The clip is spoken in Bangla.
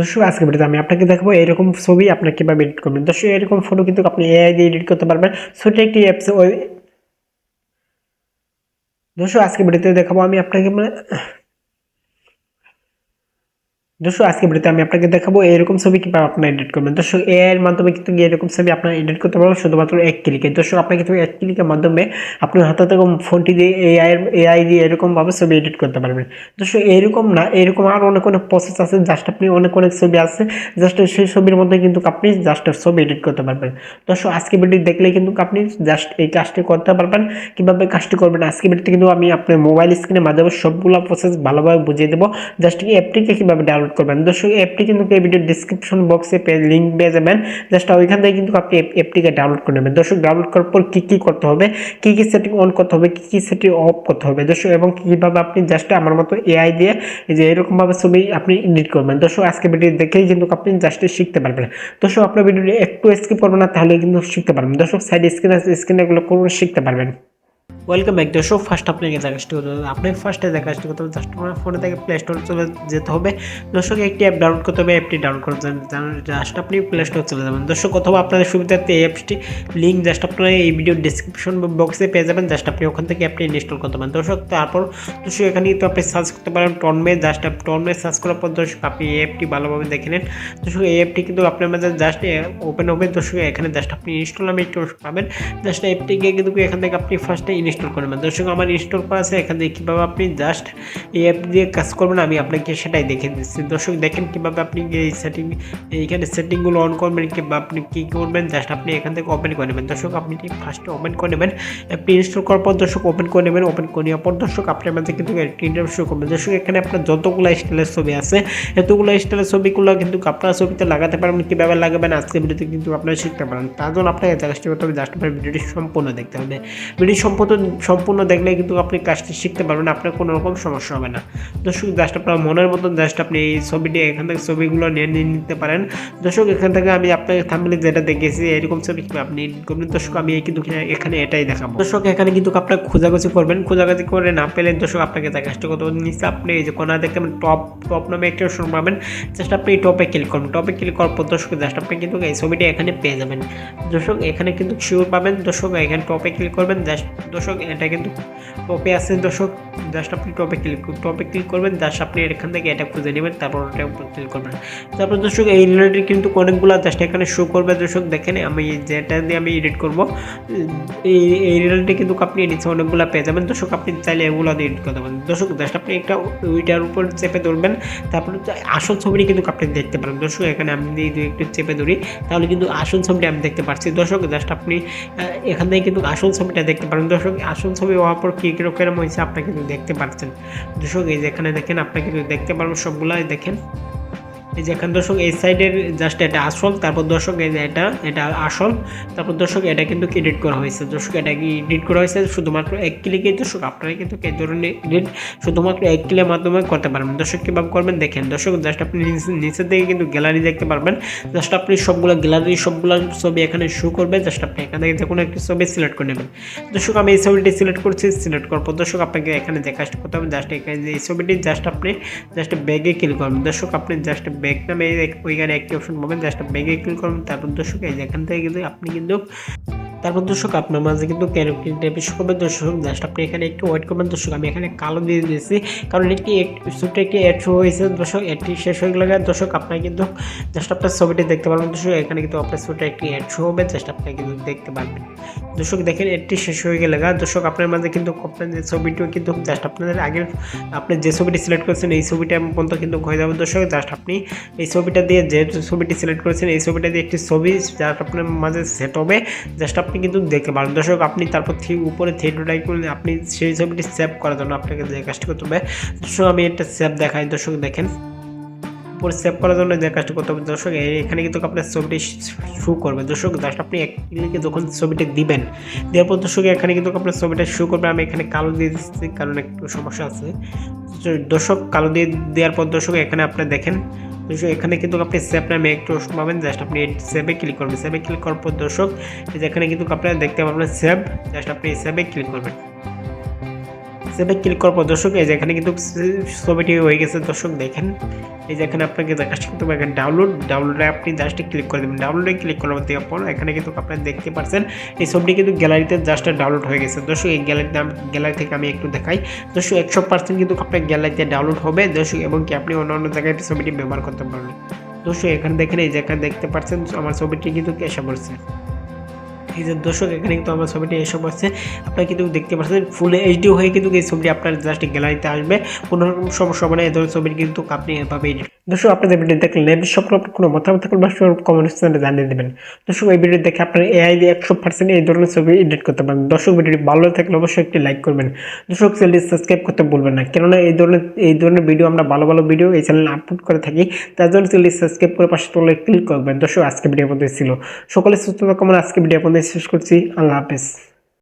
দর্শক আজকে ভিডিওতে আমি আপনাকে দেখাবো এরকম ছবি আপনার কীভাবে এডিট করবেন। দর্শক, এরকম ফটো কিন্তু আপনি এআই দিয়ে এডিট করতে পারবেন। ছোট একটি অ্যাপস ওই দর্শক আজকে ভিডিওতে দেখাবো আমি আপনাকে মানে- দর্শক আজকে ভিডিওতে আমি আপনাকে দেখাবো এরকম ছবি কীভাবে আপনার এডিট করবেন। দর্শক এর মাধ্যমে কিন্তু এরকম ছবি আপনার এডিট করতে পারবেন শুধুমাত্র এক ক্লিকে দর্শক আপনার কিন্তু এক ক্লিকের মাধ্যমে আপনার হাতে থাকা ফোনটি দিয়ে এআই এআই দিয়ে এরকমভাবে ছবি এডিট করতে পারবেন। দর্শক, এরকম না, এরকম আরও অনেক অনেক প্রসেস আছে জাস্ট আপনি অনেক অনেক ছবি আছে জাস্ট সেই ছবির মধ্যে কিন্তু আপনি জাস্ট ছবি এডিট করতে পারবেন। দর্শক আজকে ভিডিও দেখলে কিন্তু আপনি জাস্ট এই কাজটি করতে পারবেন। কীভাবে কাজটি করবেন আজকে ভিডিওতে কিন্তু আমি আপনার মোবাইল স্ক্রিনের মাধ্যমে সবগুলো প্রসেস ভালোভাবে বুঝিয়ে দেবো। জাস্ট কি অ্যাপটিকে কীভাবে ডাউনলোড করবেন। দর্শক অ্যাপটি কিন্তু এই ভিডিও ডিসক্রিপশন বক্সে লিঙ্ক পেয়ে যাবেন। জাস্ট ওইখান থেকে কিন্তু আপনি অ্যাপটিকে ডাউনলোড করে নেবেন। দর্শক ডাউনলোড করার পর কী কী করতে হবে? কী কী সেটিং অন করতে হবে? কী কী সেটিং অফ করতে হবে? দর্শক, এবং কীভাবে আপনি জাস্ট আমার মতো এআই দিয়ে যে এরকমভাবে ছবি আপনি এডিট করবেন। দর্শক, আজকে ভিডিও দেখেই কিন্তু আপনি জাস্ট শিখতে পারবেন। দর্শক, আপনার ভিডিওটি একটু স্কিপ করবেন না, তাহলে কিন্তু শিখতে পারবেন। দর্শক সাইড স্ক্রিন আছে স্ক্রিনে এগুলো করুন, শিখতে পারবেন। ওয়েলকাম ব্যাক দর্শক ফার্স্ট আপনাকে দেখা কাজটি করতে হবে। আপনাকে ফার্স্টে দেখা কাজটি করতে হবে। জাস্ট আপনার ফোনে থেকে প্লে স্টোরে চলে যেতে হবে। দর্শক একটি অ্যাপ ডাউনলোড করতে হবে। অ্যাপটি ডাউনলোড করতে জাস্ট আপনি প্লে স্টোরে চলে যাবেন। দর্শক, অথবা আপনাদের সুবিধার্থে এই অ্যাপসটি লিঙ্ক জাস্ট আপনারা এই ভিডিও ডিসক্রিপশন বক্সে পেয়ে যাবেন। জাস্ট আপনি ওখান থেকে অ্যাপটি ইনস্টল করতে পারেন। দর্শক, তারপর দর্শক এখানে কিন্তু আপনি সার্চ করতে পারেন টনমে জাস্ট আপ টনমে সার্চ করার পর দর্শক, আপনি এই অ্যাপটি ভালোভাবে দেখে নেন। দর্শক, এই অ্যাপটি কিন্তু আপনার মাঝে জাস্ট ওপেন হবে। দর্শক, এখানে জাস্ট আপনি ইনস্টল নামে একটু পাবেন। জাস্ট অ্যাপটিকে কিন্তু এখান থেকে আপনি ফার্স্টে ইনস্টল করবেন দর্শক, আমার ইনস্টল করা আছে এখান থেকে কীভাবে আপনি জাস্ট এই অ্যাপ দিয়ে কাজ করবেন, আমি আপনাকে সেটাই দেখে দিচ্ছি। দর্শক, দেখেন কীভাবে আপনি এই সেটিং এইখানে সেটিংগুলো অন করবেন কিংবা আপনি কী করবেন জাস্ট আপনি এখান থেকে ওপেন করে নেবেন। দর্শক, আপনি ফার্স্টে ওপেন করে নেবেন অ্যাপটি ইনস্টল করার পর দর্শক ওপেন করে নেবেন ওপেন করে নেওয়ার পর দর্শক আপনার মাঝে কিন্তু ইন্টারভিউ শুরু করবেন। দর্শক, এখানে আপনার যতগুলো স্টাইলের ছবি আছে, এতগুলো স্টাইলের ছবিগুলো কিন্তু আপনার ছবিতে লাগাতে পারবেন, কীভাবে লাগাবেন আজকে ভিডিওতে কিন্তু আপনারা শিখতে পারেন তার জন্য আপনাকে কাজটি করতে হবে, জাস্ট আপনার ভিডিওটি সম্পূর্ণ দেখতে হবে। ভিডিও সম্পূর্ণ সম্পূর্ণ দেখলে কিন্তু আপনি কাজটি শিখতে পারবেন, আপনার কোনো রকম সমস্যা হবে না। দর্শক, জাস্ট আপনার মনের মতন জাস্ট আপনি এই ছবিটি, এখান থেকে ছবিগুলো নিয়ে নিয়ে নিতে পারেন। দর্শক, এখান থেকে আমি আপনাকে থামলে যেটা দেখেছি এরকম ছবি আপনি করবেন, দর্শক, আমি কিন্তু এখানে এটাই দেখাবো। দর্শক, এখানে কিন্তু আপনার খোঁজাখুঁজি করবেন। খোঁজাখুঁজি করে না পেলে দর্শক, আপনাকে যা কাজটা করতে নিচে আপনি এই যে কোনা দেখতে পাবেন টপ টপ নামে একটা অপশন পাবেন। জাস্ট আপনি টপে ক্লিক করুন। টপে ক্লিক করার পর দর্শক, জাস্ট আপনি কিন্তু এই ছবিটি এখানে পেয়ে যাবেন। দর্শক, এখানে কিন্তু শিওর পাবেন। দর্শক, এখানে টপে ক্লিক করবেন। জাস্ট দর্শক এটা কিন্তু টপে আছে দর্শক। জাস্ট আপনি টপে ক্লিক টপে ক্লিক করবেন জাস্ট আপনি এখান থেকে এটা খুঁজে নেবেন, তারপর ওটা ক্লিক করবেন। তারপর দর্শক, এই রিলেটেড কিন্তু অনেকগুলো জাস্ট এখানে শো করবে দর্শক। দেখেন, আমি যেটা দিয়ে আমি এডিট করব, এই এই রিলেটেড কিন্তু আপনি নিচে অনেকগুলো পেয়ে যাবেন। দর্শক, আপনি চাইলে এগুলো দিয়ে এডিট করতে পারেন দর্শক জাস্ট আপনি একটা ওইটার উপর চেপে ধরবেন, তারপর আসল ছবিটি কিন্তু আপনি দেখতে পারেন। দর্শক, এখানে আমি যদি একটু চেপে ধরি, তাহলে কিন্তু আসল ছবিটি আমি দেখতে পাচ্ছি দর্শক জাস্ট আপনি এখান থেকে কিন্তু আসল ছবিটা দেখতে পারেন। দর্শক আসল ছবি হওয়ার পর কী কীরকম হয়েছে আপনি কিন্তু দেখতে পাচ্ছেন দর্শক, এই যেখানে দেখেন আপনি কিন্তু দেখতে পারবেন সবগুলাই দেখেন। এই যে এখানে দর্শক, এই সাইডের জাস্ট এটা আসল, তারপর দর্শক, এই যে এটা এটা আসল, তারপর দর্শক, এটা কিন্তু এডিট করা হয়েছে। দর্শক, এটা এডিট করা হয়েছে? শুধুমাত্র এক ক্লিকেই দর্শক আপনারা কিন্তু এই ধরনের এডিট শুধুমাত্র এক ক্লিকের মাধ্যমে করতে পারবেন। দর্শক, কীভাবে করবেন? দেখেন, দর্শক জাস্ট আপনি নিচে দিকে কিন্তু গ্যালারি দেখতে পারবেন। জাস্ট আপনি সবগুলো গ্যালারি সবগুলো ছবি এখানে শো করবে। জাস্ট আপনি এখান থেকে যে কোনো একটি ছবি সিলেক্ট করে নেবেন। দর্শক, আমি এই ছবিটি সিলেক্ট করছি সিলেক্ট করার পর দর্শক, আপনাকে এখানে যে কাজটা করতে হবে জাস্ট এখানে এই ছবিটি জাস্ট আপনি জাস্ট ব্যাগে ক্লিক করবেন। দর্শক, আপনি জাস্ট ব্যাগ নামে ওইখানে একটি অপশন পাবেন জাস্ট ব্যাগে ক্লিক করবেন, তারপর দর্শক, এই যেখান থেকে কিন্তু আপনি কিন্তু তারপর দর্শক, আপনার মাঝে কিন্তু ক্যারেক্টার টাইপের শো দর্শক জাস্ট আপনি এখানে একটু ওয়েট করবেন দর্শক, আমি এখানে কালো দিয়ে দিয়েছি, কারণ একটি ছোট্ট একটি অ্যাড শো হয়েছে দর্শক এটি শেষ হয়ে গেলে দর্শক, আপনার কিন্তু জাস্ট আপনার ছবিটি দেখতে পারবেন দর্শক, এখানে কিন্তু আপনার ছোট একটি অ্যাড শো হবে জাস্ট আপনি কিন্তু দেখতে পারবেন। দর্শক, দেখেন এটি শেষ হয়ে গেলে দর্শক, আপনার মাঝে কিন্তু আপনার যে ছবিটিও কিন্তু জাস্ট আপনাদের আগের, আপনি যে ছবিটি সিলেক্ট করেছেন, এই ছবিটা পর্যন্ত কিন্তু হয়ে যাবে দর্শক জাস্ট আপনি এই ছবিটা দিয়ে যে ছবিটি সিলেক্ট করেছেন, এই ছবিটা দিয়ে একটি ছবি জাস্ট আপনার মাঝে সেট হবে জাস্ট আপনি কিন্তু দেখতে পারেন দর্শক, আপনি তারপর থ্রি উপরে থিয়েটারটাই করলে আপনি সেই ছবিটি সেভ করার জন্য আপনাকে যে কাজটি করতে হবে, দর্শক, আমি একটা সেভ দেখাই। দর্শক, দেখেন। উপরে সেভ করার জন্য যে কাজটি করতে হবে। দর্শক এখানে কিন্তু আপনার ছবিটি শু করবে। দর্শক জাস্ট আপনি এক ক্লিকে যখন ছবিটি দিবেন, দেওয়ার পর দর্শক, এখানে কিন্তু আপনার ছবিটা শু করবে। আমি এখানে কালো দিয়ে দিচ্ছি, কারণ একটু সমস্যা আছে। দর্শক কালো দিয়ে দেওয়ার পর দর্শক, এখানে আপনি দেখেন, দর্শক, এখানে কিন্তু আপনি সেভ নামে একটু পাবেন। জাস্ট আপনি সেভে ক্লিক করবেন। সেভে ক্লিক করার পর দর্শক এখানে কিন্তু আপনারা দেখতে পাবেন সেভ জাস্ট আপনি সেভে ক্লিক করবেন। সেভে ক্লিক করার পর দর্শক, এই যে এখানে কিন্তু ছবিটি হয়ে গেছে। দর্শক দেখেন, এই যে এখানে আপনাকে জাস্ট কিন্তু এখানে ডাউনলোড ডাউনলোডে আপনি জাস্ট ক্লিক করে দেবেন। ডাউনলোডে ক্লিক করার দেওয়ার পর এখানে কিন্তু আপনারা দেখতে পাচ্ছেন এই ছবিটি কিন্তু গ্যালারিতে জাস্ট ডাউনলোড হয়ে গেছে। দর্শক, এই গ্যালারিতে গ্যালারি থেকে আমি একটু দেখাই। দর্শক, একশো পার্সেন্ট কিন্তু আপনার গ্যালারিতে ডাউনলোড হবে। দর্শক, এবং কি আপনি অন্য অন্য জায়গায় ছবিটি ব্যবহার করতে পারবেন। দর্শক, এখানে দেখেন, এই যে এখানে দেখতে পাচ্ছেন আমার ছবিটি কিন্তু এসে পড়ছে এই দর্শক, এখানে কিন্তু আমার ছবিটি এসব আছে আপনারা কিন্তু দেখতে পাচ্ছেন ফুল এইচডি হয়ে কিন্তু এই ছবিটি আপনার জাস্ট গ্যালারিতে আসবে। কোনো সমস্যা হবে না, এই ধরনের ছবি কিন্তু আপনি এভাবে edit দর্শক, আপনাদের ভিডিও দেখলেন সকল আপনার কোনো মতামত থাকলে বা কমেন্ট সেকশনে জানিয়ে দেবেন। দর্শক, এই ভিডিও দেখে আপনার এআই দিয়ে একশো পার্সেন্ট এই ধরনের ছবি এডিট করতে পারেন দর্শক ভিডিওটি ভালো থাকলে অবশ্যই একটি লাইক করবেন। দর্শক চ্যানেলটি সাবস্ক্রাইব করতে ভুলবেন না, কেননা এই ধরনের এই ধরনের ভিডিও আমরা ভালো ভালো ভিডিও এই চ্যানেলে আপলোড করে থাকি, তার জন্য চ্যানেলটি সাবস্ক্রাইব করে পাশে তোলে ক্লিক করবেন। দর্শক আজকে ভিডিও পর্যন্ত ছিল। সকলে সুস্থতা কামনা আজকে ভিডিও পর্যন্ত শেষ করছি। আল্লাহ হাফেজ।